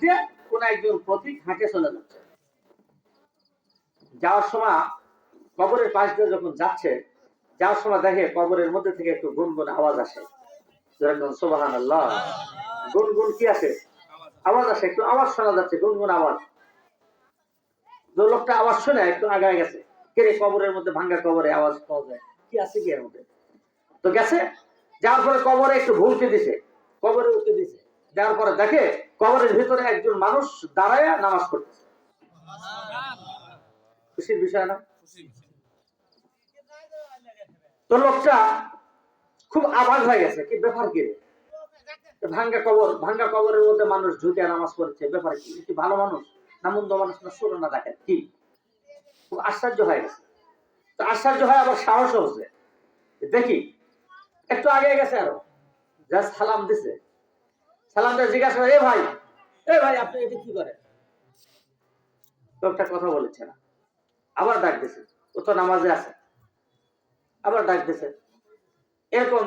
দিয়ে কোন একজন প্রতীক হাঁটে চলে যাচ্ছে। যাওয়ার সময় কবরের পাশ দিয়ে যখন যাচ্ছে, যাওয়ার সময় দেখে কবরের মধ্যে থেকে একটু গুনগুন আওয়াজ আসে। সোবাহান আল্লাহ গুনগুন কি আসে আওয়াজ আসে, একটু আওয়াজ শোনা যাচ্ছে, গুনগুন আওয়াজ। যে লোকটা আওয়াজ শুনে একটু আগায় গেছে। কেড়ে কবরের মধ্যে ভাঙ্গা কবরে আওয়াজ পাওয়া যায়? কি আছে কি এর মধ্যে? তো গেছে, যাওয়ার পরে কবরে একটু ভুলকে দিছে। কবরে উঠে দিছে। যাওয়ার পরে দেখে কবরের ভিতরে একজন মানুষ দাঁড়ায় নামাজ পড়তেছে। খুশির বিষয় না? তো লোকটা খুব আবাজ হয়ে গেছে, কি ব্যাপার কি ভাঙ্গা কবর, ভাঙ্গা কবরের মধ্যে মানুষ ঢুকে নামাজ পড়ছে, ব্যাপার কি? কি ভালো মানুষ? না মন্দ মানুষ? না সুর? না দেখেন, কি? খুব আশ্চর্য হয়ে গেছে। তো আশ্চর্য হয় আবার সাহস হচ্ছে। দেখি, একটু আগে গেছে আরও। যা সালাম দিছে। সালাম দিয়ে জিজ্ঞাসা করে, এ ভাই এ ভাই আপনি এটা কি করেন? লোকটা কথা বলেছে না। আবার ডাক দিছে ও তো নামাজে আছে। আবার ডাক দিছে। এরকম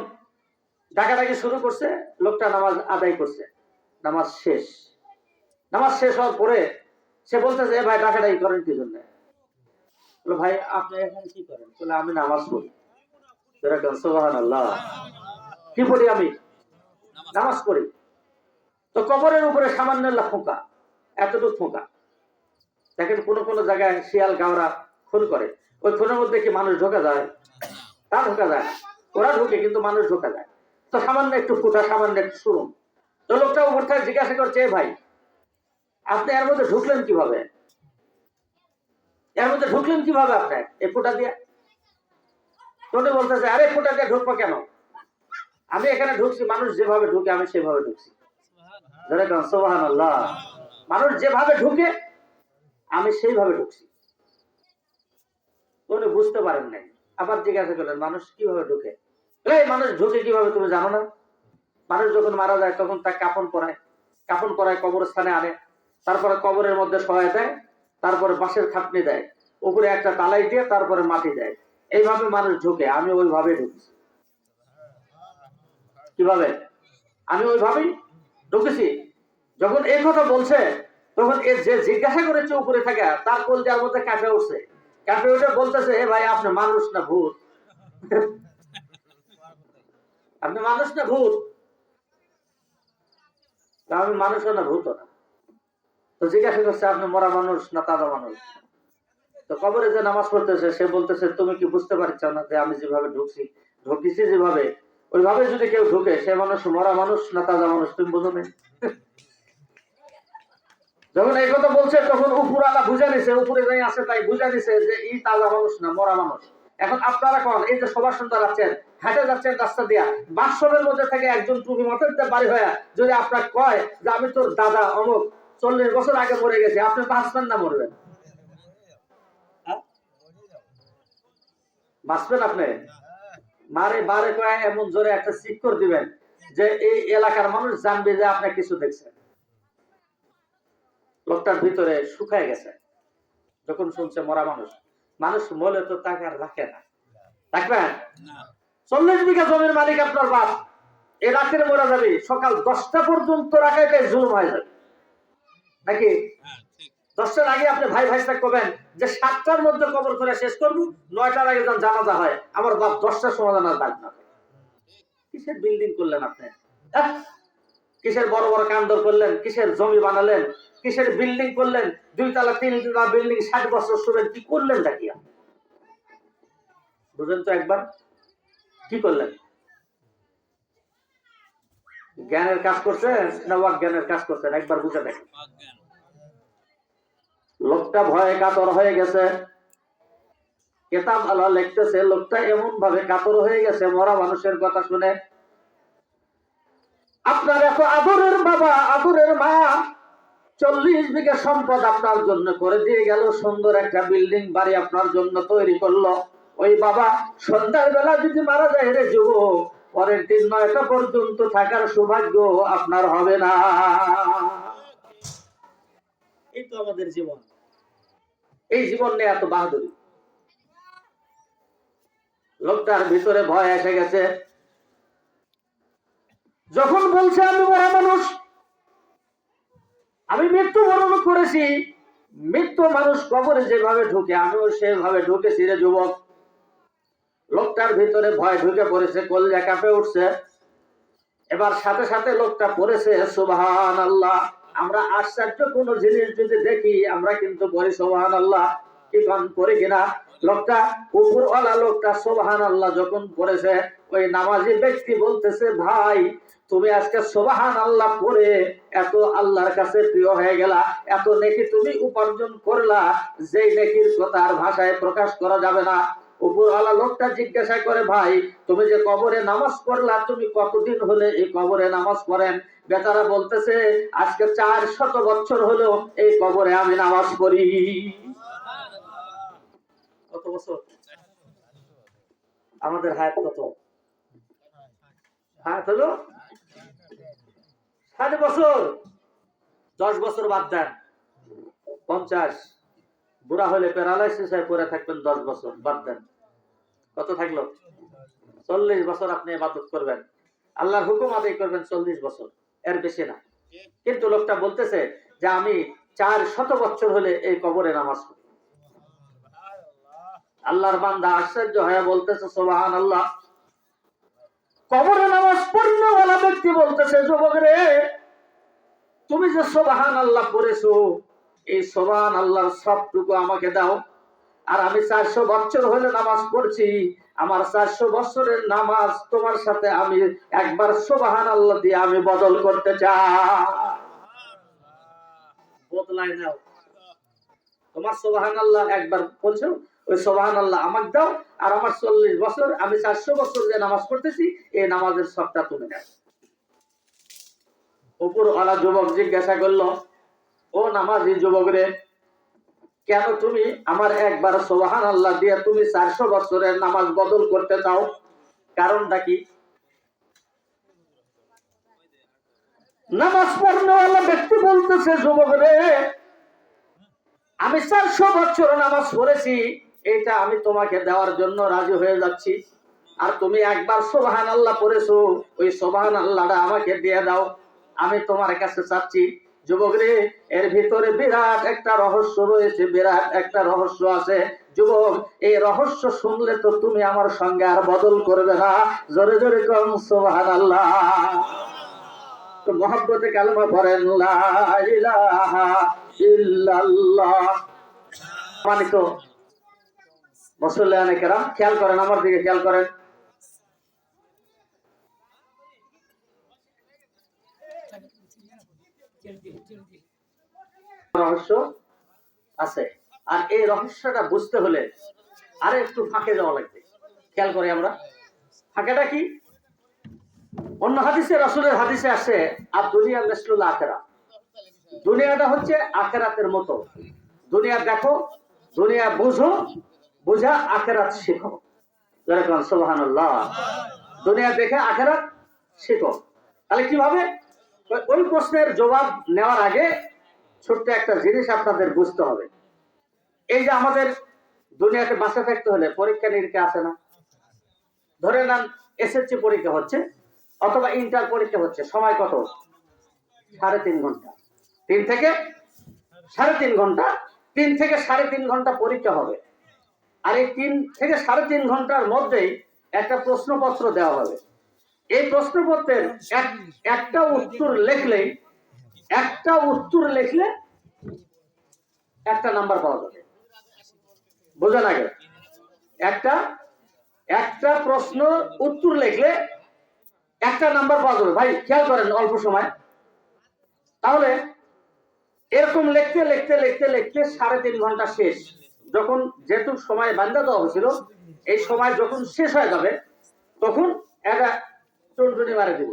ডাকাডাকি শুরু করছে লোকটা নামাজ আদায় করছে। নামাজ শেষ। নামাজ শেষ হওয়ার পরে সে বলতেছে "এ ভাই ডাকাডাকি করেন কি জন্য? ভাই আপনি এখানে কি করেন? বলে আমি নামাজ পড়ি। সোহান আল্লাহ কি পড়ি আমি? নামাজ পড়ি। তো কবরের উপরে সামান্য ফোঁকা, এতটুকু ফোঁকা। দেখেন কোন কোন জায়গায় শিয়াল গাওরা খুন করে। ওই খুনের মধ্যে কি মানুষ ঢোকা যায়? তা ঢোকা যায় ওরা ঢুকে, কিন্তু মানুষ ঢোকা যায়। তো সামান্য একটু ফুটা, সামান্য একটু শুনুন তো লোকটা উপর থেকে জিজ্ঞাসা করছে, "এ ভাই, আপনি এর মধ্যে ঢুকলেন কীভাবে? এর মধ্যে ঢুকলেন কীভাবে আপনি? এই ফুটা দিয়ে? তোনে বলতেছে, আরে, ফুটা দিয়ে ঢুকবো কেন? আমি এখানে ঢুকছি, মানুষ যেভাবে ঢুকে, আমি সেভাবে ঢুকছি। মানুষ যেভাবে ঢুকে, আমি সেইভাবে ঢুকছি। উনি বুঝতে পারেন নাই। আবার জিজ্ঞাসা করলেন, মানুষ কীভাবে ঢুকে? এই মানুষ ঢুকে কীভাবে তুমি জানো না? মানুষ যখন মারা যায়, তখন তার কাফন পরায়। কাফন পরায়, কবরস্থানে আনে। তারপরে কবরের মধ্যে সহায় দেয়। তারপরে বাঁশের খাটনি দেয়। উপরে একটা তালাই দিয়ে তারপরে মাটি দেয়। এইভাবে মানুষ ঢুকে। আমি ওইভাবে ঢুকছি। কীভাবে? আমি ওইভাবেই ঢুকেছি। যখন এই কথা বলছে, তখন এ যে জিজ্ঞাসা করেছে উপরে থাকে, তার কোল যার মধ্যে কাঁপে উঠছে। কাঁপে উঠে বলতেছে, এ ভাই, আপনি মানুষ না ভূত? আপনি মানুষ না ভূত? আমি মানুষ না ভূত না। তো জিজ্ঞাসা করছে, আপনি মরা মানুষ না তাজা মানুষ? তো কবরে যে নামাজ পড়তেছে, সে বলতেছে, তুমি কি বুঝতে পারছ না যে আমি যেভাবে ঢুকছি, ঢুকিছি যেভাবে ওইভাবে যদি কেউ ঢুকে, সে মানুষ মরা মানুষ না তাজা মানুষ, তুমি বুঝো না যখন এই কথা বলছে, তখন উপরালা বুঝা নিছে, উপরে যাই আছে তাই বুঝা নিছে যে এই তাজা মানুষ না, মরা মানুষ। এখন আপনারা কোন, এই যে সবার সুন্দর যাচ্ছেন হাটে যাচ্ছেন রাস্তা দিয়া বাথরুমের মধ্যে থেকে একজন টুপি মাথার বাড়ি হয়ে যদি আপনার কয় যে আমি তোর দাদা, অমুক, চল্লিশ বছর আগে মরে গেছি, আপনি বাঁচবেন না মরবেন। হ্যাঁ? বাঁচবেন আপনি? মারে বারে কয়ে এমন জোরে একটা শিক্ষর দিবেন যে এই এলাকার মানুষ জানবে যে আপনি কিছু দেখছেন। লোকটার ভিতরে শুকায় গেছে। যখন শুনছে মরা মানুষ মানুষ মলে তো তাকে আর রাখে না। রাখবেন? চল্লিশ বিঘা জমির মালিক আপনার বাপ। এই রাত্রে মরা যাবে। সকাল দশটা পর্যন্ত রাখাইটাই জুলুম হয়ে যাবে। নাকি? দশটার আগে আপনি ভাই ভাই করবেন যে সাতটার মধ্যে কবর করে শেষ করব, নয়টার আগে যখন জানাজা হয়। আমার বাপ দশটার সময় জানার ডাক না কিসের বিল্ডিং করলেন আপনি? কিসের বড় বড় কান্দর করলেন? কিসের জমি বানালেন? কিসের বিল্ডিং করলেন? দুই তালা তিন তালা বিল্ডিং ষাট বছর শুবেন কি করলেন নাকি? বুঝলেন তো একবার, কি করলেন? জ্ঞানের কাজ করছেন না জ্ঞানের কাজ করছেন? একবার বুঝে দেখেন। লোকটা ভয়ে কাতর হয়ে গেছে। কেতাব আল্লাহ লিখতেছে, লোকটা এমন ভাবে কাতর হয়ে গেছে, মরা মানুষের কথা শুনে। আপনার এত আদরের বাবা, আদরের মা, চল্লিশ বিঘা সম্পদ আপনার জন্য করে দিয়ে গেল, সুন্দর একটা বিল্ডিং বাড়ি আপনার জন্য তৈরি করল। ওই বাবা সন্ধ্যার বেলা যদি মারা যায় রে যুব, পরের দিন নয়টা পর্যন্ত থাকার সৌভাগ্য আপনার হবে না। এই তো আমাদের জীবন। এই জীবন নিয়ে এত বাহাদুরি। লোকটার ভিতরে ভয় এসে গেছে। যখন বলছে, আমি মরা মানুষ, আমি মৃত্যু বরণ করেছি। মৃত্যু মানুষ কবরে যেভাবে ঢুকে, আমিও সেভাবে ঢুকেছি রে যুবক। লোকটার ভিতরে ভয় ঢুকে পড়েছে, কলজা কাঁপে উঠছে। এবার সাথে সাথে লোকটা পড়েছে সুবাহান আল্লাহ আমরা আশ্চর্য কোন জিনিস যদি দেখি, আমরা কিন্তু বলি সোবাহান আল্লাহ কি করি কিনা? লোকটা, উপরওয়ালা লোকটা সোবাহান আল্লাহ যখন পড়েছে ওই নামাজি ব্যক্তি বলতেছে, ভাই, তুমি আজকে সোবাহান আল্লাহ পড়ে এত আল্লাহর কাছে প্রিয় হয়ে গেলা, এত নেকি তুমি উপার্জন করলা, যেই নেকির কথা আর ভাষায় প্রকাশ করা যাবে না। উপরওয়ালা লোকটা জিজ্ঞাসা করে, ভাই, তুমি যে কবরে নামাজ পড়লা, তুমি কতদিন হলে এই কবরে নামাজ পড়েন? বেচারা বলতেছে, আজকে চার শত বছর হলো এই কবরে আমি নামাজ পড়ি। কত বছর? আমাদের হায়াত কত? হায়াত হলো ষাট বছর। দশ বছর বাদ দেন। পঞ্চাশ। বুড়া হলে প্যারালাইসিস হয়ে পড়ে থাকবেন দশ বছর, বাদ দেন। কত থাকল? চল্লিশ বছর আপনি ইবাদত করবেন। আল্লাহর হুকুম আদায় করবেন চল্লিশ বছর, এর বেশি না। কিন্তু লোকটা বলতেছে যে আমি চার শত বছর হলে এই কবরে নামাজ আল্লাহর বান্দা আশ্চর্য হয়ে বলতেছে সোবাহান আল্লাহ কবরে নামাজ পড়নেওয়ালা ব্যক্তি বলতেছে যুবক রে তুমি যে সোবাহান আল্লাহ পড়েছো এই সোবাহান আল্লাহর সবটুকু আমাকে দাও। আর আমি চারশো বছর হলে নামাজ পড়ছি। আমার চারশো বছরের নামাজ তোমার সাথে আমি একবার সোবাহান আল্লাহ দিয়ে আমি বদল করতে চাই। বদলাই তোমার সোবাহান আল্লাহ একবার বলছো, ওই সোবাহান আল্লাহ আমাকে দাও। আর আমার চল্লিশ বছর, আমি চারশো বছর যে নামাজ পড়তেছি, এই নামাজের সবটা তুমি নাও উপর আলা যুবক জিজ্ঞাসা করল ও নামাজি যুবক রে কেন তুমি আমার একবার সোবাহান আল্লাহ দিয়ে তুমি চারশো বছরের নামাজ বদল করতে চাও? কারণটা কি? নামাজ পড়নেওয়ালা ব্যক্তি বলতেছে যুবক রে আমি চারশো বছর নামাজ পড়েছি, এটা আমি তোমাকে দেওয়ার জন্য রাজি হয়ে যাচ্ছি। আর তুমি একবার সোবাহান আল্লাহ পড়েছো, ওই সোবাহান আল্লাহটা আমাকে দিয়ে দাও, আমি তোমার কাছে চাচ্ছি। যুবক রে এর ভিতরে বিরাট একটা রহস্য রয়েছে, বিরাট একটা রহস্য আছে। যুবক, এই রহস্য শুনলে তো তুমি আমার সঙ্গে আর বদল করবে না। জোরে জোরে কম সোবাহান আল্লাহ তো মহাব্বতে কালমা পড়েন মানিত কেরাম খেয়াল করেন আমার দিকে, খেয়াল করেন। রহস্য আছে। আর এই রহস্যটা বুঝতে হলে আরে একটু ফাঁকে যাওয়া লাগবে। খেয়াল আমরা। ফাঁকেটা কি? অন্য হাদিসে, রসুলের হাদিসে আসে আর দুনিয়া দুনিয়াটা হচ্ছে আখেরাতের মতো। দুনিয়া দেখো, দুনিয়া বুঝো, বুঝা আখেরাত শেখো। যেরকম দুনিয়া দেখে আখেরাত শেখো। তাহলে কীভাবে? ওই- প্রশ্নের জবাব নেওয়ার আগে ছোট্ট একটা জিনিস আপনাদের বুঝতে হবে। এই যে আমাদের দুনিয়াতে বাঁচে থাকতে হলে পরীক্ষা নিরীক্ষা আছে না। ধরে নেন এসএসসি পরীক্ষা হচ্ছে অথবা ইন্টার পরীক্ষা হচ্ছে, সময় কত? সাড়ে তিন ঘণ্টা। তিন থেকে সাড়ে তিন ঘণ্টা, তিন থেকে সাড়ে তিন ঘণ্টা পরীক্ষা হবে। আর এই তিন থেকে সাড়ে তিন ঘণ্টার মধ্যেই একটা প্রশ্নপত্র দেওয়া হবে। এই প্রশ্নপত্রের একটা উত্তর লিখলেই একটা উত্তর লিখলে একটা নাম্বার পাওয়া যাবে। বোঝেন আগে একটা একটা প্রশ্ন উত্তর লিখলে একটা নাম্বার পাওয়া যাবে। ভাই, খেয়াল করেন অল্প সময়। তাহলে এরকম লিখতে লিখতে লিখতে লিখতে সাড়ে তিন ঘণ্টা শেষ। যখন যেহেতু সময় বান্ধা দেওয়া হয়েছিল, এই সময় যখন শেষ হয়ে যাবে, তখন একটা টুনটুনি মারে দিব।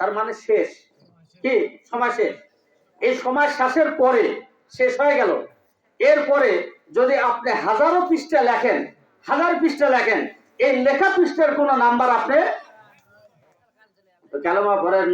তার মানে শেষ। কি? সময় শেষ। এই সময় শেষের পরে শেষ হয়ে গেল। এরপরে যদি আপনি হাজারো পৃষ্ঠা লেখেন, হাজার পৃষ্ঠা লেখেন, এই লেখা পৃষ্ঠার কোন নাম্বার আপনি কেন পড়েন